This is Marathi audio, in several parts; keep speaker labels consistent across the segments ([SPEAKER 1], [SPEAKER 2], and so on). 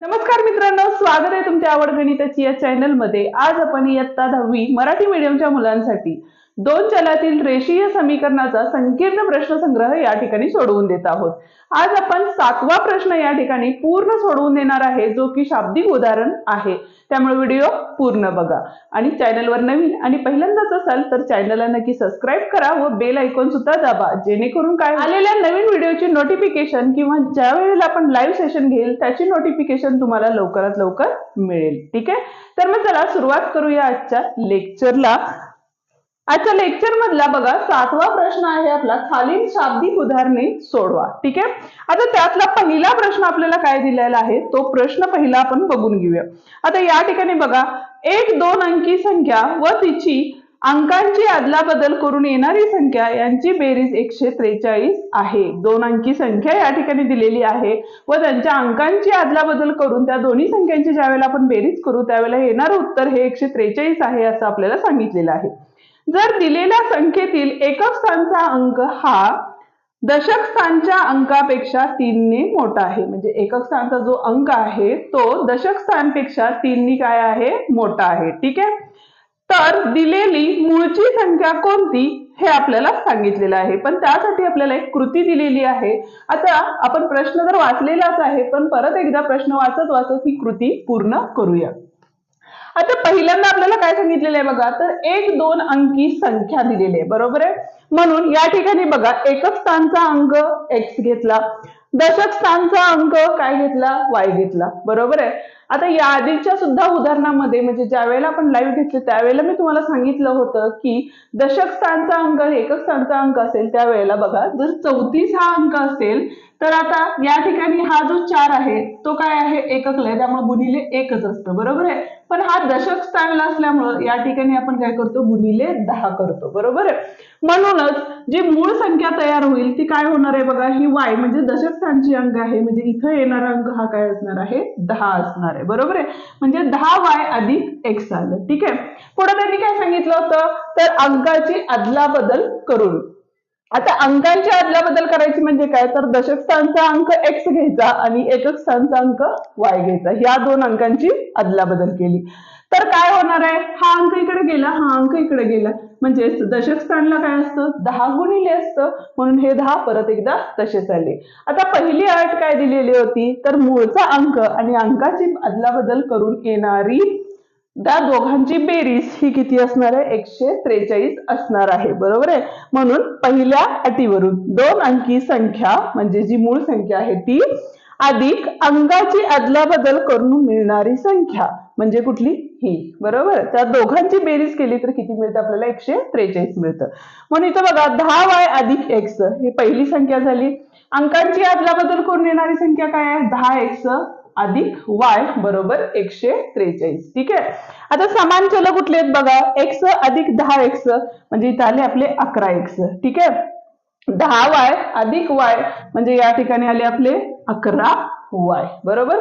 [SPEAKER 1] Namaskar, मित्रांनो स्वागत आहे तुमच्या आवड गणिताची या चॅनलमध्ये. आज आपण इयत्ता दहावी मराठी मीडियमच्या मुलांसाठी दोन चलातील रेषीय समीकरणाचा संकीर्ण प्रश्न संग्रह या ठिकाणी सोडवून देत आहोत. आज आपण सातवा प्रश्न या ठिकाणी पूर्ण सोडवून देणार आहे जो की शाब्दिक उदाहरण आहे. त्यामुळे व्हिडिओ पूर्ण बघा. आणि चॅनलवर नवीन आणि पहिल्यांदाच असाल तर चॅनलला नक्की सबस्क्राईब करा व बेल ऐकून सुद्धा दाबा जेणेकरून काय आलेल्या नवीन व्हिडिओची नोटिफिकेशन किंवा ज्या वेळेला आपण लाईव्ह सेशन घेईल त्याची नोटिफिकेशन तुम्हाला लवकर लवकरात लवकर मिळेल. ठीक आहे? तर मग चला सुरुवात करूया आजच्या लेक्चरला आजच्या लेक्चर मधला बघा सातवा प्रश्न आहे आपला खालील शाब्दिक उदाहरणे सोडवा. ठीक आहे? आता त्यातला पहिला प्रश्न आपल्याला काय दिलेला आहे? तो प्रश्न पहिला आपण बघून घेऊया. आता या ठिकाणी बघा एक दोन अंकी संख्या व तिची अंकांची अदलाबदल करून येणारी संख्या यांची बेरीज एकशे त्रेचाळीस आहे. दोन अंकी संख्या या ठिकाणी दिलेली आहे व त्यांच्या अंकांची अदलाबदल करून त्या दोन्ही संख्यांची ज्यावेळेला आपण बेरीज करू त्यावेळेला येणारं उत्तर हे एकशे त्रेचाळीस आहे असं आपल्याला सांगितलेलं आहे. जर दिलेल्या संख्येतील एकक स्थानचा अंक हा दशक स्थानच्या अंकापेक्षा तीनने मोठा आहे म्हणजे एकक स्थानचा जो अंक आहे तो दशक स्थानपेक्षा तीननी काय आहे? मोठा आहे. ठीक आहे? तर दिलेली मूळची संख्या कोणती हे आपल्याला सांगितलेलं आहे. पण त्यासाठी आपल्याला एक कृती दिलेली आहे. आता आपण प्रश्न तर वाचलेलाच आहे पण परत एकदा प्रश्न वाचत वाचत ही कृती पूर्ण करूया. आता पहिल्यांदा आपल्याला काय सांगितलेलं आहे बघा तर एक दोन अंकी संख्या दिलेली आहे बरोबर आहे? म्हणून या ठिकाणी बघा एकक स्थानचा अंक एक्स घेतला दशक स्थानचा अंक काय घेतला? वाय घेतला बरोबर आहे? आता या आधीच्या सुद्धा उदाहरणामध्ये म्हणजे ज्या वेळेला आपण लाईव्ह घेतले त्यावेळेला मी तुम्हाला सांगितलं होतं की दशक स्थानचा अंक एकक स्थानचा अंक असेल त्यावेळेला बघा जर चौतीस हा अंक असेल तर आता या ठिकाणी हा जो चार आहे तो काय आहे? एककला आहे त्यामुळे गुणिले एकच असतं. बरोबर आहे? पण हा दशक स्थानला असल्यामुळं या ठिकाणी आपण काय करतो? गुणिले दहा करतो. बरोबर आहे? म्हणूनच जी मूळ संख्या तयार होईल ती काय होणार आहे बघा? ही वाय म्हणजे दशक स्थानची अंक आहे. म्हणजे इथं येणारा अंक हा काय असणार आहे? दहा असणार आहे. बरोबर आहे? म्हणजे दहा वाय अधिक एक्स आलं ठीक आहे? पुढे त्यांनी काय सांगितलं होतं? तर अंकाची अदलाबदल करून. आता अंकांची अदलाबदल करायची म्हणजे काय? तर दशक स्थानचा अंक एक्स घ्यायचा आणि एकक स्थानचा अंक वाय घ्यायचा. या दोन अंकांची अदलाबदल केली. तर काय होणार आहे? हा अंक इकडे गेला हा अंक इकडे गेला. म्हणजे दशक स्थानला काय असतं? दहा गुणिले असतं. म्हणून हे दहा परत एकदा तसेच आले आता पहिली अट काय दिलेली होती? तर मूळचा अंक आणि अंकाची अदलाबदल करून येणारी त्या दोघांची बेरीज ही किती असणार आहे? एकशे त्रेचाळीस असणार आहे. बरोबर आहे? म्हणून पहिल्या अटीवरून दोन अंकी संख्या म्हणजे जी मूळ संख्या आहे ती अधिक अंकाची अदलाबदल करून मिळणारी संख्या म्हणजे कुठली? ही. बरोबर त्या दोघांची बेरीज केली तर किती मिळतं आपल्याला? एकशे त्रेचाळीस मिळतं. म्हणून इथं बघा दहा वाय अधिक एक्स. ही पहिली संख्या झाली. अंकांची अदलाबदल करून येणारी संख्या काय आहे? दहा एक्स. अधिक वाय बरोबर एकशे त्रेचाळीस. ठीक आहे? आता समान चल कुठले आहेत बघा. एक्स अधिक दहा एक्स म्हणजे इथे आले आपले अकरा एक्स ठीक आहे? दहा वाय अधिक वाय म्हणजे या ठिकाणी आले आपले अकरा वाय बरोबर?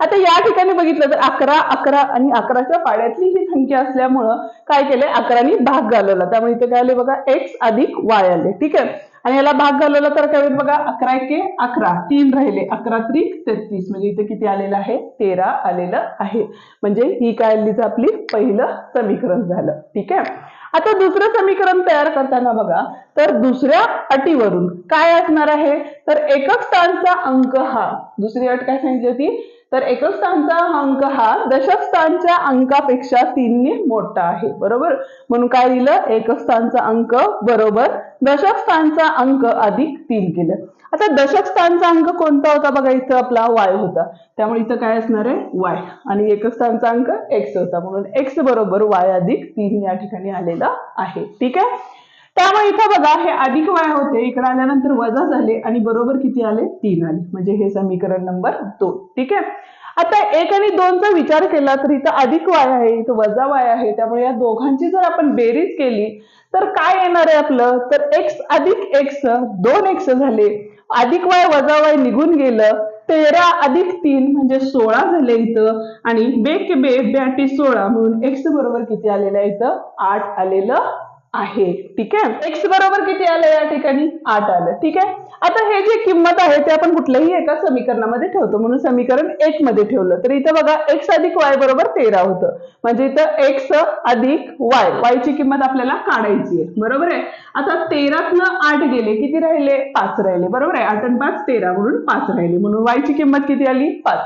[SPEAKER 1] आता या ठिकाणी बघितलं तर अकरा अकरा आणि अकराच्या पाड्यातली ही संख्या असल्यामुळं काय केलंय? अकरानी भाग घालवला. त्यामुळे इथे काय आले बघा? एक्स अधिक वाय आले. ठीक आहे? आणि याला भाग घालवला तर काय होईल बघा? अकरा एके अकरा. तीन राहिले. अकरा त्रिक तेहतीस. म्हणजे इथे किती आलेलं आहे? तेरा आलेलं आहे. म्हणजे ही काय आलीच आपली? पहिलं समीकरण झालं. ठीक आहे? आता दुसरं समीकरण तयार करताना बघा. तर दुसऱ्या अटीवरून काय असणार आहे? तर एकक स्थानचा अंक हा. दुसरी अट काय सांगितली होती? तर एकक स्थानचा अंक हा दशक स्थानच्या अंकापेक्षा तीनने मोठा आहे. बरोबर? म्हणून काय दिलं एकक स्थानचा अंक बरोबर दशक स्थानचा अंक अधिक तीन केलं. आता दशक स्थानचा अंक कोणता होता बघा इथं आपला? वाय होता. त्यामुळे इथं काय असणार आहे? वाय आणि एकक स्थानचा अंक एक्स होता. म्हणून एक्स बरोबर वाय अधिक तीन या ठिकाणी आलेला आहे. ठीक आहे? त्यामुळे इथं बघा हे अधिक वाय होते. इकडे आल्यानंतर वजा झाले आणि बरोबर किती आले? तीन आले. म्हणजे हे समीकरण नंबर दोन. ठीक आहे? आता एक आणि दोनचा विचार केला तर इथं अधिक वाय आहे इथं वजा वाय आहे. त्यामुळे या दोघांची जर आपण बेरीज केली तर काय येणार आहे आपलं? तर एक्स अधिक एक्स दोन एक्स झाले. अधिक वाय वजा वाय निघून गेलं. तेरा अधिक तीन म्हणजे सोळा झाले इथं. आणि बे के बे ब्याटी सोळा म्हणून एक्स बरोबर किती आलेलं आहे? इथं आठ आलेलं आहे ठीक आहे? एक्स बरोबर किती आलं या ठिकाणी? आठ आलं ठीक आहे? आता हे जे किंमत आहे ते आपण कुठल्याही एका समीकरणामध्ये ठेवतो. म्हणून समीकरण एक मध्ये ठेवलं. तर इथं बघा एक्स अधिक वाय बरोबर तेरा होतं. म्हणजे इथं एक्स अधिक वाय वाय ची किंमत आपल्याला काढायची आहे. बरोबर आहे? आता तेरातनं आठ गेले किती राहिले? पाच राहिले. बरोबर आहे? आठ आणि पाच तेरा म्हणून पाच राहिले. म्हणून वाय ची किंमत किती आली? पाच.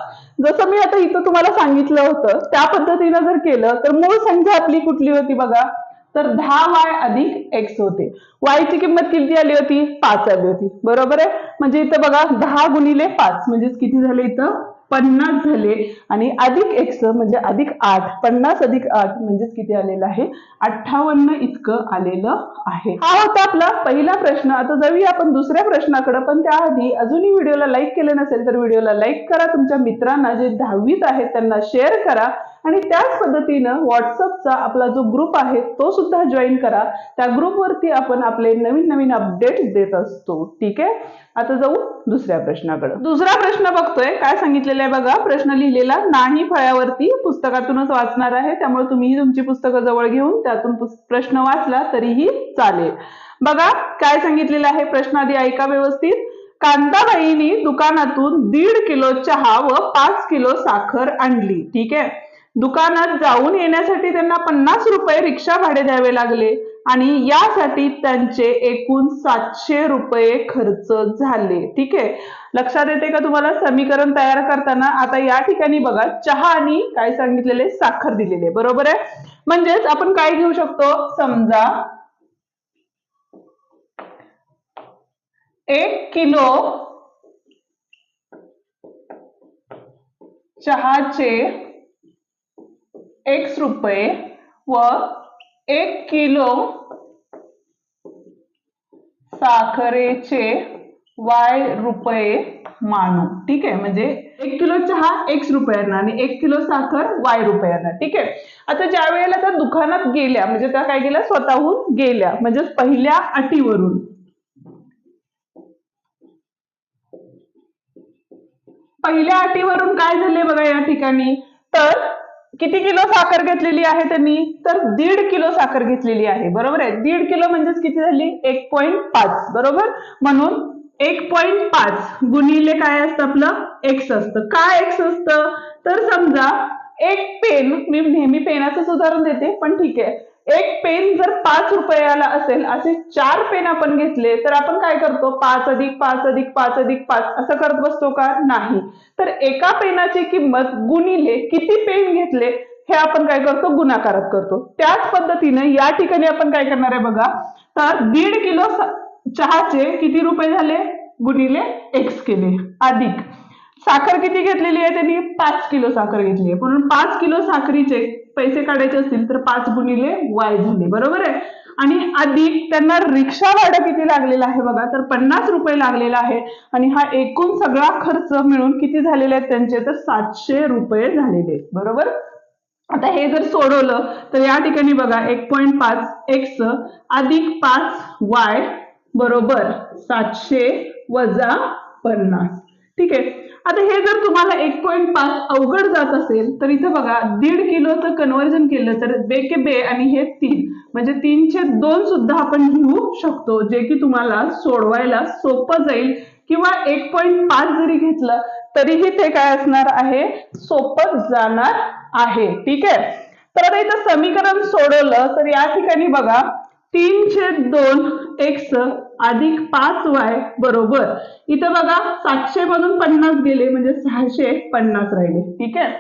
[SPEAKER 1] जसं मी आता इथं तुम्हाला सांगितलं होतं त्या पद्धतीनं जर केलं तर मूळ संख्या आपली कुठली होती बघा? तर दहा वाय अधिक एक्स होते. वाय ची किंमत किती आली होती? पाच आली होती. बरोबर आहे? म्हणजे इथं बघा दहा गुणिले पाच म्हणजेच किती झाले इथं? पन्नास झाले. आणि अधिक एक्स म्हणजे अधिक आठ पन्नास अधिक आठ म्हणजेच किती आलेलं आहे? अठ्ठावन्न इतकं आलेलं आहे. हा होता आपला पहिला प्रश्न. आता जाऊया आपण दुसऱ्या प्रश्नाकडे पण त्याआधी अजूनही व्हिडिओला लाईक केलं नसेल तर व्हिडिओला लाईक करा. तुमच्या मित्रांना जे दहावीत आहेत त्यांना शेअर करा. आणि त्याच पद्धतीनं व्हॉट्सअपचा आपला जो ग्रुप आहे तो सुद्धा जॉईन करा. त्या ग्रुपवरती आपण आपले नवीन नवीन अपडेट देत असतो. ठीक आहे? आता जाऊ दुसऱ्या प्रश्नाकडे. दुसरा प्रश्न बघतोय. काय सांगितलेलं आहे बघा? प्रश्न लिहिलेला नाही फळ्यावरती पुस्तकातूनच वाचणार आहे. त्यामुळे तुम्ही तुमची पुस्तकं जवळ घेऊन त्यातून प्रश्न वाचला तरीही चालेल. बघा काय सांगितलेलं आहे? प्रश्न आधी ऐका व्यवस्थित. कांताबाईंनी दुकानातून दीड किलो चहा व पाच किलो साखर आणली. ठीक आहे? दुकानात जाऊन येण्यासाठी त्यांना पन्नास रुपये रिक्षा भाडे द्यावे लागले आणि यासाठी त्यांचे एकूण सातशे रुपये खर्च झाले. ठीक आहे? लक्षात येते का तुम्हाला? समीकरण तयार करताना आता या ठिकाणी बघा चहा आणि काय सांगितलेले? साखर दिलेले बरोबर आहे? म्हणजेच आपण काय घेऊ शकतो? समजा एक किलो चहाचे एक्स रुपये व एक किलो साखरेचे वाय रुपये मानू. ठीक आहे? म्हणजे एक किलो चहा एक्स रुपयांना आणि एक किलो साखर वाय रुपयांना ठीक आहे? आता ज्या वेळेला त्या दुकानात गेल्या म्हणजे त्या काय गेल्या? स्वतःहून गेल्या. म्हणजे पहिल्या अटीवरून. पहिल्या अटीवरून काय झाले बघा या ठिकाणी? तर किती किलो साखर घेतलेली आहे त्यांनी? तर दीड किलो साखर घेतलेली आहे. बरोबर आहे? दीड किलो म्हणजेच किती झाली? एक पॉईंट पाच. बरोबर? म्हणून एक पॉईंट पाच गुणिले काय असतं आपलं? एक्स असतं. काय एक्स असतं? तर समजा एक पेन मी नेहमी पेनाचंच उदाहरण देते पण ठीक आहे. एक पेन जर पाच रुपयाला असेल असे चार पेन आपण घेतले तर आपण काय करतो? पाच अधिक पाच अधिक पाच अधिक पाच. असं करत बसतो का? नाही. तर एका पेनाची किंमत गुणिले किती पेन घेतले हे आपण काय करतो? गुणाकारात करतो. त्याच पद्धतीने या ठिकाणी आपण काय करणार आहे बघा? तर दीड किलो चहाचे किती रुपये झाले? गुणिले एक्स केले. अधिक. साखर किती घेतलेली आहे? त्यांनी पाच किलो साखर घेतली आहे. म्हणून पाच किलो साखरीचे पैसे काढायचे असतील तर पाच गुणिले वाय झाले. बरोबर आहे? आणि अधिक त्यांना रिक्षा भाडं किती लागलेलं आहे बघा? तर पन्नास रुपये लागलेला आहे. आणि हा एकूण सगळा खर्च मिळून किती झालेले आहेत त्यांचे? तर सातशे रुपये झालेले आहेत. बरोबर? आता हे जर सोडवलं तर या ठिकाणी बघा एक पॉईंट पाच एक्स अधिक पाच वाय बरोबर सातशे वजा पन्नास. ठीक आहे? आता हे जर तुम्हाला एक पॉईंट पाच अवघड जात असेल तर इथं बघा दीड किलोचं कन्व्हर्जन केलं तर बे के बे आणि हे तीन. म्हणजे तीनशे दोन सुद्धा आपण लिहू शकतो जे की तुम्हाला सोडवायला सोपं जाईल. किंवा एक पॉईंट पाच जरी घेतलं तरीही ते काय असणार आहे? सोपं जाणार आहे. ठीक आहे? तर आता इथं समीकरण सोडवलं तर या ठिकाणी बघा तीनशे दोन एक्स अधिक पाच वाय बरोबर. इथं बघा सातशे मधून पन्नास गेले म्हणजे सहाशे पन्नास राहिले. ठीक आहे?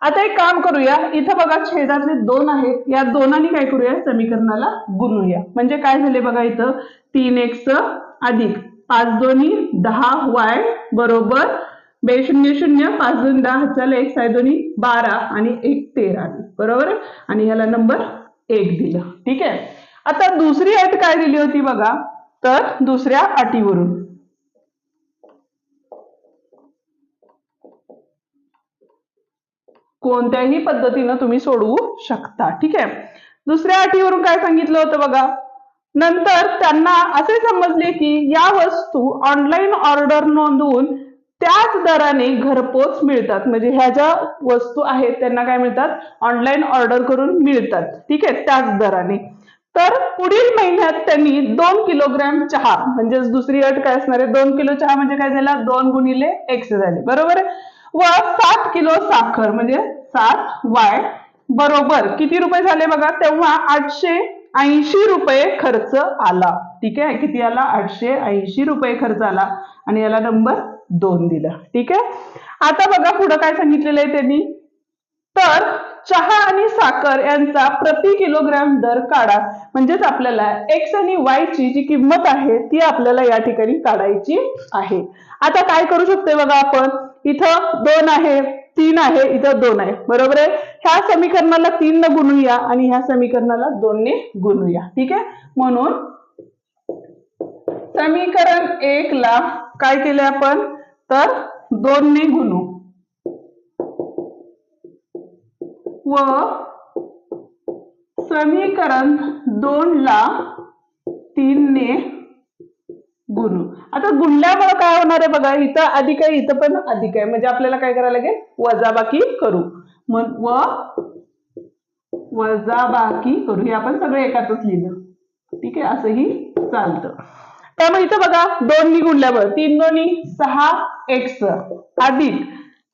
[SPEAKER 1] आता एक काम करूया. इथं बघा छेदातले दोन आहेत. या दोनांनी काय करूया? समीकरणाला गुणूया. म्हणजे काय झाले बघा इथं? तीन एक्स अधिक. पाच दोन्ही दहा वाय बरोबर. बे शून्य शून्य पाच दोन दहा हजार एक साय दोन्ही बारा आणि एक तेरा. बरोबर? आणि ह्याला नंबर एक दिलं. ठीक आहे? आता दुसरी अट काय दिली होती बघा? तर दुसऱ्या अटीवरून. कोणत्याही पद्धतीनं तुम्ही सोडवू शकता. ठीक आहे? दुसऱ्या अटीवरून काय सांगितलं होतं बघा? नंतर त्यांना असे समजले की या वस्तू ऑनलाईन ऑर्डर नोंदवून त्याच दराने घरपोच मिळतात. म्हणजे ह्या ज्या वस्तू आहेत त्यांना काय मिळतात? ऑनलाईन ऑर्डर करून मिळतात. ठीक आहे? त्याच दराने. तर पुढील महिन्यात त्यांनी दोन किलोग्रॅम चहा म्हणजेच दुसरी अट काय असणार आहे? दोन किलो चहा म्हणजे काय झाला? दोन गुणिले एक्स झाले. बरोबर? व सात किलो साखर म्हणजे सात वाय बरोबर. किती रुपये झाले बघा? तेव्हा आठशे ऐंशी रुपये खर्च आला. ठीक आहे? किती आला? आठशे ऐंशी रुपये खर्च आला. आणि याला नंबर दोन दिला. ठीक आहे? आता बघा पुढं काय सांगितलेलं आहे त्यांनी. तर चहा आणि साखर यांचा प्रति किलोग्रॅम दर काढा. म्हणजेच आपल्याला एक्स आणि वाय ची जी किंमत आहे ती आपल्याला या ठिकाणी काढायची आहे. आता काय करू शकते बघा आपण? इथं दोन आहे तीन आहे इथं दोन आहे. बरोबर आहे? ह्या समीकरणाला तीन न गुणूया आणि ह्या समीकरणाला दोन ने गुणूया. ठीक आहे? म्हणून समीकरण एक ला काय केले आपण? तर दोन ने गुणू. व समीकरण दोन ला तीन ने गुणू. आता गुणल्यामुळे काय होणार आहे बघा इथं अधिक आहे इथं पण अधिक आहे. म्हणजे आपल्याला काय करायला लागेल? वजाबाकी करू. मग व वजाबाकी करू. हे आपण सगळं एकातच लिहिलं. ठीक आहे? असंही चालतं. त्यामुळे इथं बघा दोन नी गुणल्यावर तीन दोन्ही सहा एक्स अधिक.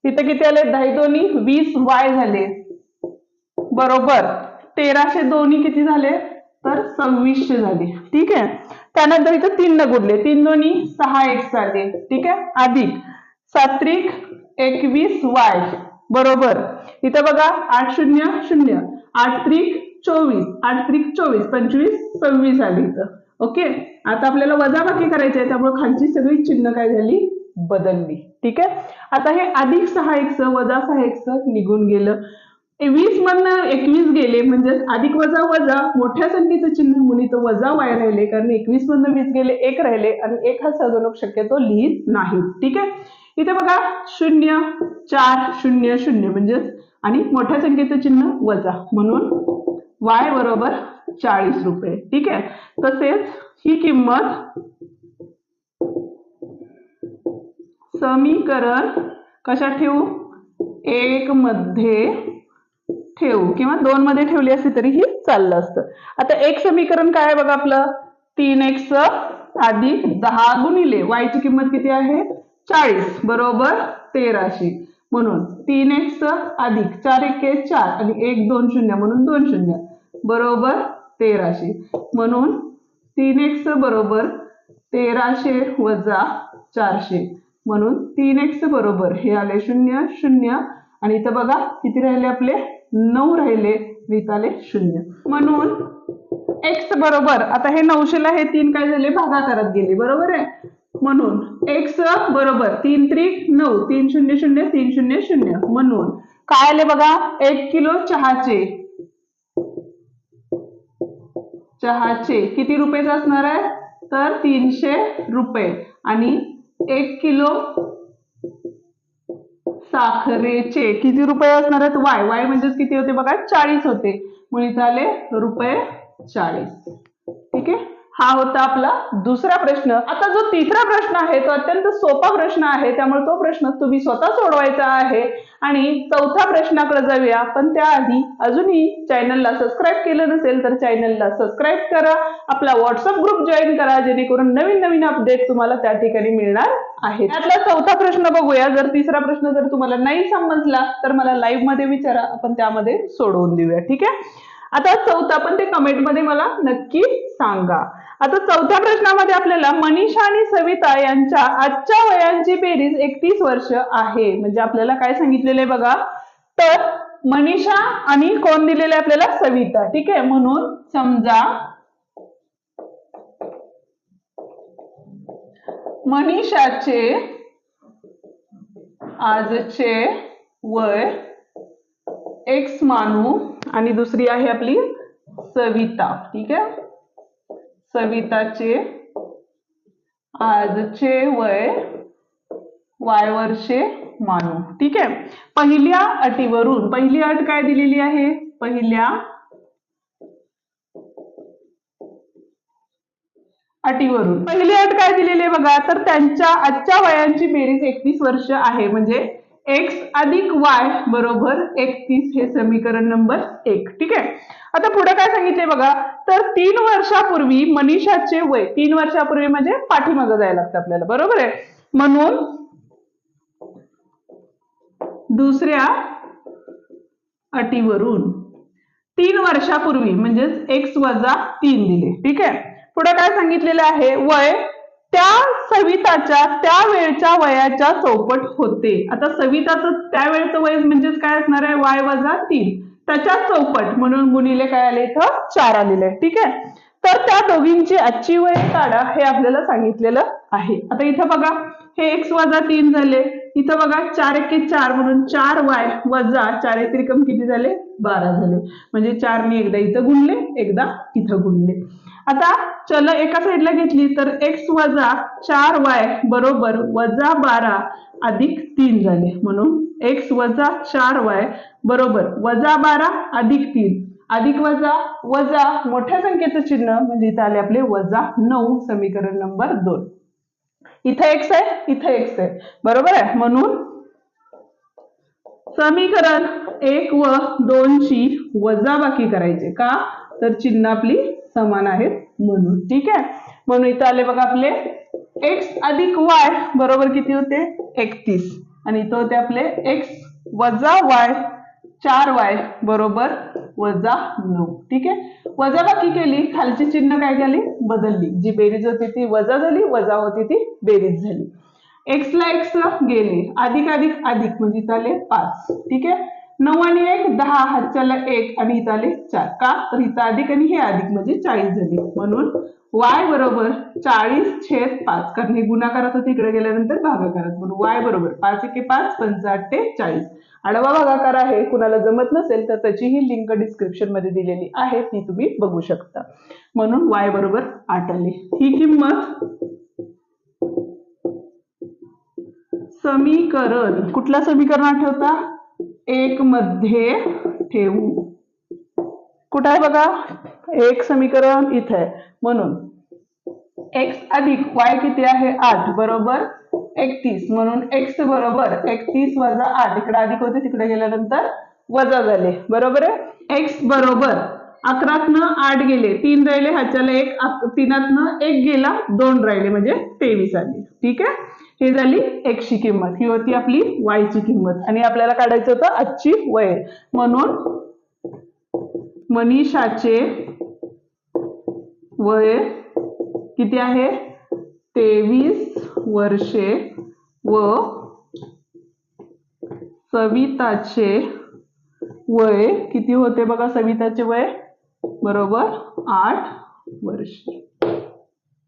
[SPEAKER 1] तिथं किती आले? दहा दोन्ही वीस वाय झाले. बरोबर. तेराशे दोन्ही किती झाले? तर सव्वीसशे झाले. ठीक आहे? त्यानंतर इथं तीन न गुडले तीन दोन्ही सहा एक झाले ठीक आहे? अधिक. सात्रिक एकवीस वाय. बरोबर. इथं बघा आठ शून्य शून्य. आठ त्रिक चोवीस. आठ त्रिक चोवीस. पंचवीस सव्वीस आली इथं. ओके? आता आपल्याला वजाबाकी करायची आहे त्यामुळे खालची सगळी चिन्ह काय झाली? बदलली. ठीक आहे? आता हे अधिक सहा एक वजा सहा एक्स निघून गेलं. वीस मधनं एकवीस गेले म्हणजे अधिक वजा वजा मोठ्या संख्येचं चिन्ह म्हणून इथं वजा वाय राहिले कारण एकवीस मधनं वीस गेले एक राहिले आणि एक हा सगुणक शक्यतो लिहित नाही. ठीक आहे? इथे बघा शून्य चार शून्य शून्य म्हणजे आणि मोठ्या संख्येचं चिन्ह वजा. म्हणून वाय बरोबर चाळीस रुपये. ठीक आहे? तसेच ही किंमत समीकरण कशा ठेवू? एक मध्ये ठेवू किंवा दोन मध्ये ठेवली असती तरीही चाललं असतं. आता एक समीकरण काय आहे बघा आपलं? तीन एक्स अधिक दहा गुणिले वायची किंमत किती आहे? चाळीस. बरोबर? तेराशे. म्हणून तीन एक्स अधिक चार एक चार आणि एक दोन शून्य म्हणून दोन शून्य. बरोबर? तेराशे. म्हणून तीन एक्स बरोबर तेराशे वजा चारशे. म्हणून तीन एक्स बरोबर हे आले शून्य शून्य. आणि इथं बघा किती राहिले आपले? नऊ राहिले वीस आले शून्य. म्हणून एक्स बरोबर आता हे नऊशेला हे तीन काय झाले? भागाकारात गेले बरोबर आहे? म्हणून एक्स बरोबर तीन त्रिक नऊ तीन शून्य शून्य तीन शून्य शून्य. म्हणून काय आले बघा? एक किलो चहाचे. चहाचे. किती रुपयेच असणार आहे? तर तीनशे रुपये. आणि एक किलो साखरेचे किती रुपये असणार आहेत? वाय वाय म्हणजेच किती होते बघा? चाळीस होते. म्हणून झाले आले रुपये चाळीस. ठीक आहे? हा होता आपला दुसरा प्रश्न. आता जो तिसरा प्रश्न आहे तो अत्यंत सोपा प्रश्न आहे. त्यामुळे तो प्रश्न तुम्ही स्वतः सोडवायचा आहे. आणि चौथ्या प्रश्नाकडे जाऊया. पण त्याआधी अजूनही चॅनलला सबस्क्राईब केलं नसेल तर चॅनलला सबस्क्राईब करा. आपला व्हॉट्सअप ग्रुप जॉईन करा जेणेकरून नवीन नवीन अपडेट तुम्हाला त्या ठिकाणी मिळणार आहे त्यातला चौथा प्रश्न बघूया. जर तिसरा प्रश्न जर तुम्हाला नाही समजला तर मला लाईव्हमध्ये विचारा. आपण त्यामध्ये सोडवून देऊया. ठीक आहे? आता चौथा पण ते कमेंटमध्ये मला नक्की सांगा. आता चौथ्या प्रश्नामध्ये आपल्याला मनीषा आणि सविता यांच्या आजच्या वयांची बेरीज एकतीस वर्ष आहे. म्हणजे आपल्याला काय सांगितलेलं आहे बघा? तर मनीषा आणि कोण दिलेले आहे आपल्याला? सविता. ठीक आहे? म्हणून समजा मनीषाचे आजचे वय एक्स मानू आणि दुसरी आहे आपली सविता. ठीक आहे? सविताचे आजचे वय वाय वर्षे मानू. ठीक आहे? पहिल्या अटीवरून पहिली अट काय दिलेली आहे? पहिल्या अटीवरून. पहिली अट काय दिलेली आहे बघा? तर त्यांच्या आजच्या वयांची बेरीज एकवीस वर्ष आहे. म्हणजे एक्स अधिक वाय बरोबर एकतीस हे समीकरण नंबर एक. ठीक आहे? आता पुढे काय सांगितलंय बघा. तर तीन वर्षापूर्वी मनीषाचे वय तीन वर्षापूर्वी म्हणजे पाठीमागं जायला लागतं आपल्याला. बरोबर आहे? म्हणून दुसऱ्या अटीवरून तीन वर्षापूर्वी म्हणजेच एक्स वजा तीन दिले. ठीक आहे? पुढे काय सांगितलेलं आहे? वय त्या सविताच्या त्या वेळच्या वयाच्या चौपट होते. आता सविताचं त्यावेळचं वय म्हणजेच काय असणार आहे? वाय वजा तीन. त्याच्या चौपट म्हणून गुणिले काय आले इथं? चार आलेले आहे. ठीक आहे? तर त्या दोघींची आजची वय काढा हे आपल्याला सांगितलेलं आहे. आता इथं बघा हे एक्स वजा तीन झाले. इथं बघा चार एके चार म्हणून चार वाय वजा चार एक त्रिकम किती झाले? बारा झाले. म्हणजे चारने एकदा इथं गुणले एकदा इथं गुणले. आता चल एका साईडला घेतली तर एक्स वजा चार वाय बरोबर वजा बारा अधिक तीन झाले. म्हणून एक्स वजा चार वाय बरोबर वजा बारा अधिक तीन. अधिक वजा वजा मोठ्या संख्येचं चिन्ह म्हणजे इथे आले आपले वजा नऊ समीकरण नंबर दोन. इथं एक्स आहे इथं एक्स आहे. बरोबर आहे? म्हणून समीकरण एक व दोनची वजाबाकी करायचे. का? तर चिन्ह आपली समान आहेत म्हणून. ठीक आहे? म्हणून इथं आले बघा आपले एक्स अधिक वाय बरोबर किती होते? एकतीस. आणि इथं होते आपले एक्स वजा वाय चार वाय बरोबर वजा नऊ. ठीक आहे? वजा बाकी केली खालची चिन्ह काय झाली बदलली. जी बेरीज होती ती वजा झाली वजा होती ती बेरीज झाली. एक्स ला एक्स गेले. अधिक अधिक अधिक. म्हणजे इथं आले पाच. ठीक आहे? नऊ आणि एक दहा हातच्याला एक आणि इथं आले चार. का? तर इथं अधिक आणि हे अधिक म्हणजे चाळीस झाले. म्हणून वाय बरोबर चाळीस छेद पाच. कारण हे गुणाकारात होते इकडे गेल्यानंतर भागाकारात. म्हणून वाय बरोबर पाच एके पाच पंचाटे चाळीस. आडवा भागाकार आहे कुणाला जमत नसेल तर त्याची ही लिंक डिस्क्रिप्शनमध्ये दिलेली आहे ती तुम्ही बघू शकता. म्हणून वाय बरोबर आठ आले. ही किंमत समीकरण. कुठलं समीकरण आठवता? एक मध्ये ठेवू. कुठं आहे बघा? एक समीकरण इथं आहे. म्हणून एक्स अधिक वाय किती आहे? आठ. बरोबर? एकतीस. म्हणून एक्स बरोबर एकतीस वजा आठ. इकडे अधिक होते तिकडे गेल्यानंतर वजा झाले. बरोबर आहे? एक्स बरोबर. अकरातनं आठ गेले तीन राहिले ह्याच्याला एक अक- तीनातनं एक गेला दोन राहिले म्हणजे तेवीस आले. ठीक आहे? ही झाली एक्सची किंमत. ही होती आपली वायची किंमत. आणि आपल्याला काढायचं होतं आजची वय म्हणून मनीषाचे वय किती आहे? तेवीस वर्षे व सविताचे वय किती होते बघा? सविताचे वय बरोबर आठ वर्षे.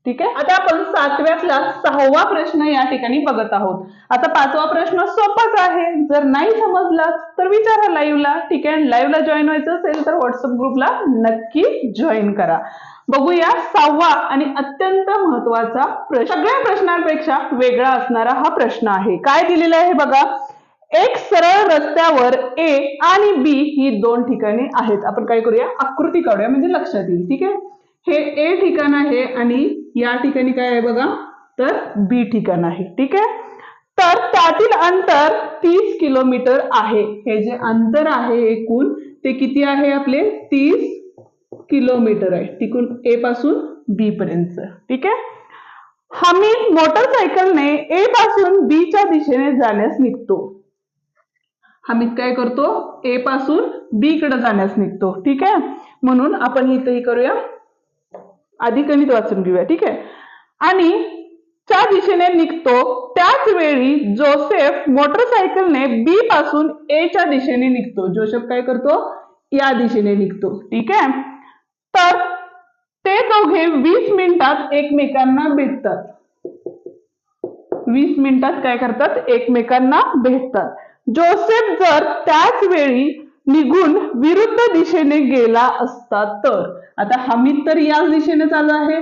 [SPEAKER 1] ठीक आहे? आता आपण सातव्यातला सहावा प्रश्न या ठिकाणी बघत आहोत. आता पाचवा प्रश्न सोपाच आहे. जर नाही समजला तर विचारा लाईव्हला ठीक आहे? लाईव्हला जॉईन व्हायचं असेल तर व्हॉट्सअप ग्रुपला नक्की जॉईन करा. बघूया सहावा आणि अत्यंत महत्त्वाचा प्रश्न. सगळ्या प्रश्नांपेक्षा वेगळा असणारा हा प्रश्न आहे. काय दिलेला आहे बघा? एक सरळ रस्त्यावर ए आणि बी ही दोन ठिकाणे आहेत. आपण काय करूया? आकृती काढूया. म्हणजे लक्षात येईल. ठीक आहे? हे ए ठिकाण आहे आणि या ठिकाणी काय आहे बघा? तर बी ठिकाण आहे. ठीक आहे? तर त्यातील अंतर तीस किलोमीटर आहे. हे जे अंतर आहे एकूण ते किती आहे आपले? तीस किलोमीटर आहे. तिकून ए पासून बी पर्यंत. ठीक आहे? आम्ही मोटरसायकलने ए पासून बी च्या दिशेने जाण्यास निघतो. आम्ही काय करतो? ए पासून बी कडे जाण्यास निघतो. ठीक आहे? म्हणून आपण इथेही करूया. आधी गणित वाचून घेऊया ठीक आहे? आणि च्या दिशेने निघतो त्याच वेळी जोसेफ मोटरसायकलने बी पासून ए च्या दिशेने निघतो. जोसेफ काय करतो? या दिशेने निघतो ठीक आहे? तर ते दोघे वीस मिनिटात एकमेकांना भेटतात. वीस मिनिटात काय करतात? एकमेकांना भेटतात. जोसेफ जर त्याच वेळी निघून विरुद्ध दिशेने गेला असता तर. आता हमीद तर याच दिशेने चालू आहे.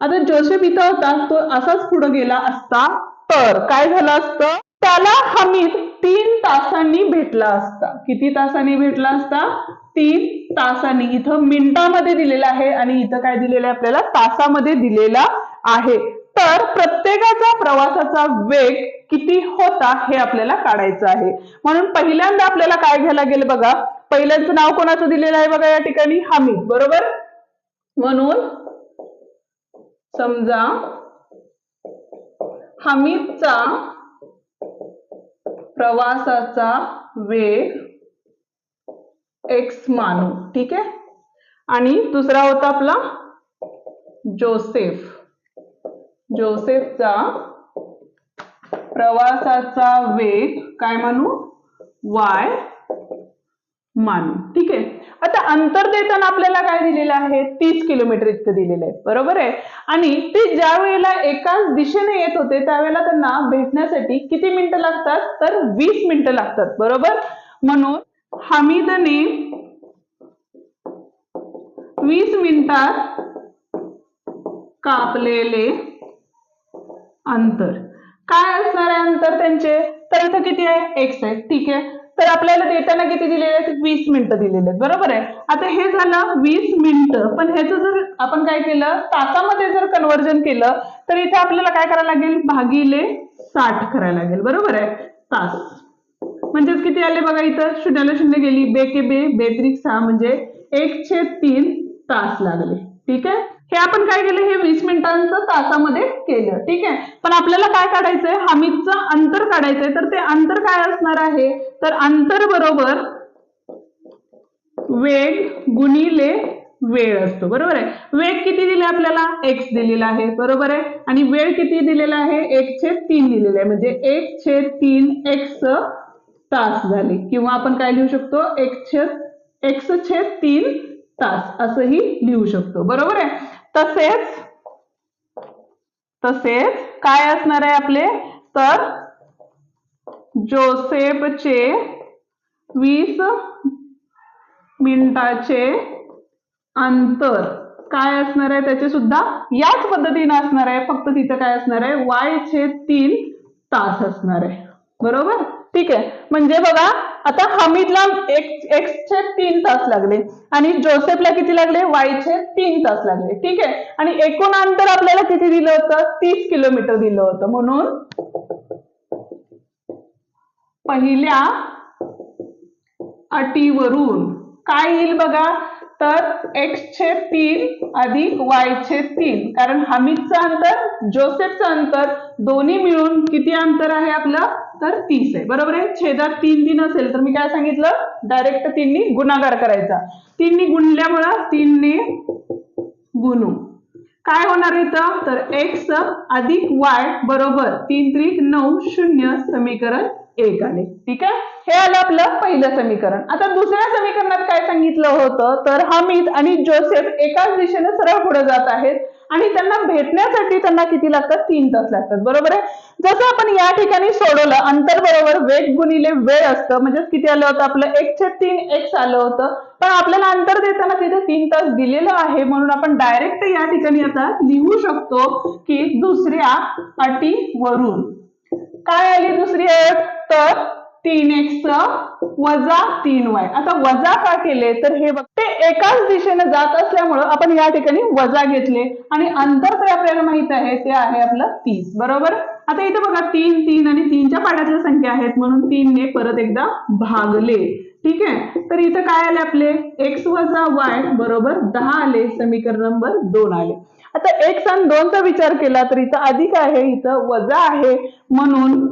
[SPEAKER 1] आता जोसेफ इथं होता तो असाच पुढे गेला असता तर. काय झालं असतं? त्याला हमीद तीन तासांनी भेटला असता. किती तासांनी भेटला असता? तीन तासांनी. इथं मिनिटामध्ये दिलेलं आहे आणि इथं काय दिलेलं आहे आपल्याला? तासामध्ये दिलेला आहे. तर प्रत्येकाचा प्रवासाचा वेग किती होता हे आपल्याला काढायचं आहे. म्हणून पहिल्यांदा आपल्याला काय घ्यायला गेलं बघा? पहिल्यांचं नाव कोणाचं दिलेलं आहे बघा या ठिकाणी? हमीद बरोबर? म्हणून समजा हमीदचा प्रवासाचा वेग एक्स मानू. ठीक आहे? आणि दुसरा होता आपला जोसेफ. जोसेफचा प्रवासाचा वेग काय म्हणू वाय मानू. ठीक आहे. आता अंतर देताना आपल्याला काय दिलेलं आहे? तीस किलोमीटर इतकं दिलेलं आहे. बरोबर आहे? आणि ते ज्या वेळेला एकाच दिशेने येत होते त्यावेळेला त्यांना भेटण्यासाठी किती मिनिटं लागतात? तर वीस मिनिटं लागतात. बरोबर? म्हणून हमीदने वीस मिनिटात कापलेले अंतर. काय असणार आहे अंतर त्यांचे? तर इथं किती आहे? एक्स आहे. ठीक आहे. तर आपल्याला देताना किती दिलेले आहेत? वीस मिनिटं दिलेले आहेत. बरोबर आहे? आता हे झालं वीस मिनिटं. पण ह्याचं जर आपण काय केलं? तासामध्ये जर कन्वर्जन केलं तर इथे आपल्याला काय करायला लागेल? भागिले साठ करायला लागेल. बरोबर आहे? तास. म्हणजेच किती आले बघा इथं? शून्याला शून्य गेली. बे के बे बेत्रिक सहा म्हणजे एक छेद तीन तास लागले. ठीक आहे? हे आपण काय केलं? हे वीस मिनिटांचं तासामध्ये केलं. ठीक आहे? पण आपल्याला काय काढायचंय? हमीदचं अंतर काढायचंय. तर ते अंतर काय असणार आहे? तर अंतर बरोबर वेग गुणिले वेळ असतो. बरोबर आहे? वेग किती दिले आपल्याला? एक्स दिलेला आहे. बरोबर आहे? आणि वेळ किती दिलेला आहे? एक छेद तीन दिलेला आहे. म्हणजे एक छेद तीन एक्स तास झाले. किंवा आपण काय लिहू शकतो? एक छेद एक्स छेद तीन तास. असंही लिहू शकतो. बरोबर आहे? तसेच तसेच काय असणार आहे आपले? तर जोसेफचे वीस मिनिटाचे अंतर काय असणार आहे? त्याचे सुद्धा याच पद्धतीने असणार आहे. फक्त तिथं काय असणार आहे? वायचे तीन तास असणार आहे. बरोबर? ठीक आहे. म्हणजे बघा आता हमीदला एक एक्सचे तीन तास लागले. आणि जोसेफला किती लागले? वायचे तीन तास लागले. ठीक आहे? आणि एकूण अंतर आपल्याला किती दिलं होतं? तीस किलोमीटर दिलं होतं. म्हणून पहिल्या अटीवरून काय येईल बघा? तर एक्सचे तीन अधिक वायचे तीन. कारण हमीदचं अंतर जोसेफचं अंतर दोन्ही मिळून किती अंतर आहे आपलं? तर तीस आहे. बरोबर आहे? छेदात तीन दिन असेल तर मी काय सांगितलं? डायरेक्ट तीननी गुणाकार करायचा. तीननी गुणल्यामुळं तीनने गुणू. काय होणार इथं? तर एक्स अधिक वाय बरोबर तीन त्रिक नऊ शून्य समीकरण एक आले. ठीक आहे? हे आलं आपलं पहिलं समीकरण. आता दुसऱ्या समीकरणात काय सांगितलं होतं? तर हमीद आणि जोसेफ एकाच दिशेने सरळ पुढे जात आहेत आणि त्यांना भेटण्यासाठी त्यांना किती लागतात? तीन तास लागतात. बरोबर आहे? जसं आपण या ठिकाणी सोडवलं अंतर बरोबर वेग गुणिले वेळ असतं. म्हणजेच किती आलं होतं? आपलं एक छेद तीन एक्स आलं होतं. पण आपल्याला अंतर देताना तिथे तीन तास दिलेलं आहे. म्हणून आपण डायरेक्ट या ठिकाणी आता लिहू शकतो की दुसऱ्या अटीवरून. काय आली दुसरी अट? तर तीन एक्स वजा तीन वाय आता वजा का केले? तर हे बघ ते एकाच दिशेने जात असल्यामुळं आपण या ठिकाणी वजा घेतले. आणि अंतर तर आपल्याला माहीत आहे ते आहे आपलं तीस. बरोबर? आता इथं बघा तीन तीन आणि तीनच्या पाड्यातल्या संख्या आहेत म्हणून तीनने परत एकदा भागले. ठीक आहे? तर इथं काय आले आपले? एक्स वजा वाय बरोबर? दहा आले. समीकरण नंबर दोन आले. आता एक्स आणि दोनचा विचार केला तर इथं अधिक आहे इथं वजा आहे. म्हणून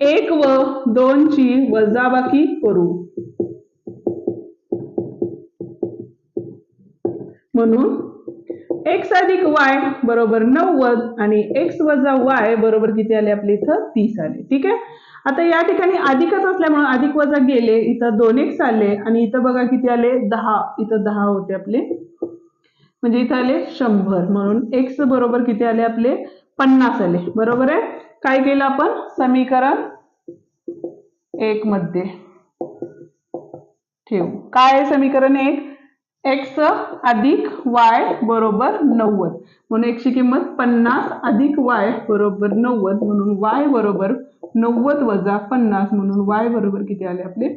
[SPEAKER 1] एक व दोनची वजाबाकी करू. म्हणून एक्स अधिक वाय बरोबर नव्वद आणि एक्स वजा वाय बरोबर किती आले आपले इथं? तीस आले. ठीक आहे? आता या ठिकाणी अधिकच असल्यामुळे अधिक वजा गेले इथं दोन एक्स आले आणि इथं बघा किती आले? दहा. इथं दहा होते आपले. म्हणजे इथं आले शंभर. म्हणून एक्स बरोबर किती आले आपले? पन्नास आले. बरोबर आहे? काय केलं आपण? समीकरण एक मध्ये. ठेवू. काय आहे समीकरण एक? एक्स अधिक वाय बरोबर नव्वद. म्हणून एक्सची किंमत पन्नास अधिक वाय बरोबर नव्वद. म्हणून वाय बरोबर नव्वद वजा पन्नास. म्हणून वाय बरोबर किती आले आपले?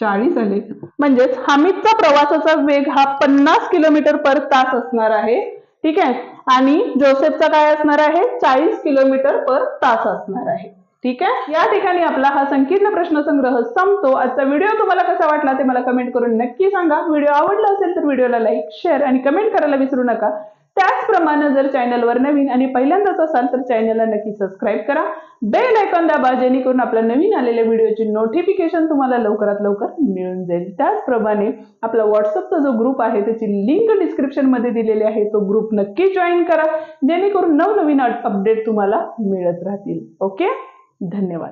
[SPEAKER 1] चाळीस आले. म्हणजेच हमीदचा प्रवासाचा वेग हा पन्नास किलोमीटर पर तास असणार आहे. ठीक आहे? आणि जोसेफचा काय असणार आहे? चाळीस किलोमीटर पर तास असणार आहे. ठीक आहे? या ठिकाणी आपला हा संकीर्ण प्रश्न संग्रह संपतो. आजचा व्हिडिओ तुम्हाला कसा वाटला ते मला कमेंट करून नक्की सांगा. व्हिडिओ आवडला असेल तर व्हिडिओला लाईक शेअर आणि कमेंट करायला विसरू नका. त्याचप्रमाणे जर चॅनलवर नवीन आणि पहिल्यांदाच असाल तर चॅनलला नक्की सबस्क्राईब करा. बेल आयकॉन दाबा जेणेकरून आपल्या नवीन आलेल्या व्हिडिओची नोटिफिकेशन तुम्हाला लवकरात लवकर मिळून जाईल. त्याचप्रमाणे आपला व्हॉट्सअपचा जो ग्रुप आहे त्याची लिंक डिस्क्रिप्शनमध्ये दिलेली आहे. तो ग्रुप नक्की जॉईन करा. जेणेकरून नवनवीन अपडेट तुम्हाला मिळत राहतील. ओके धन्यवाद.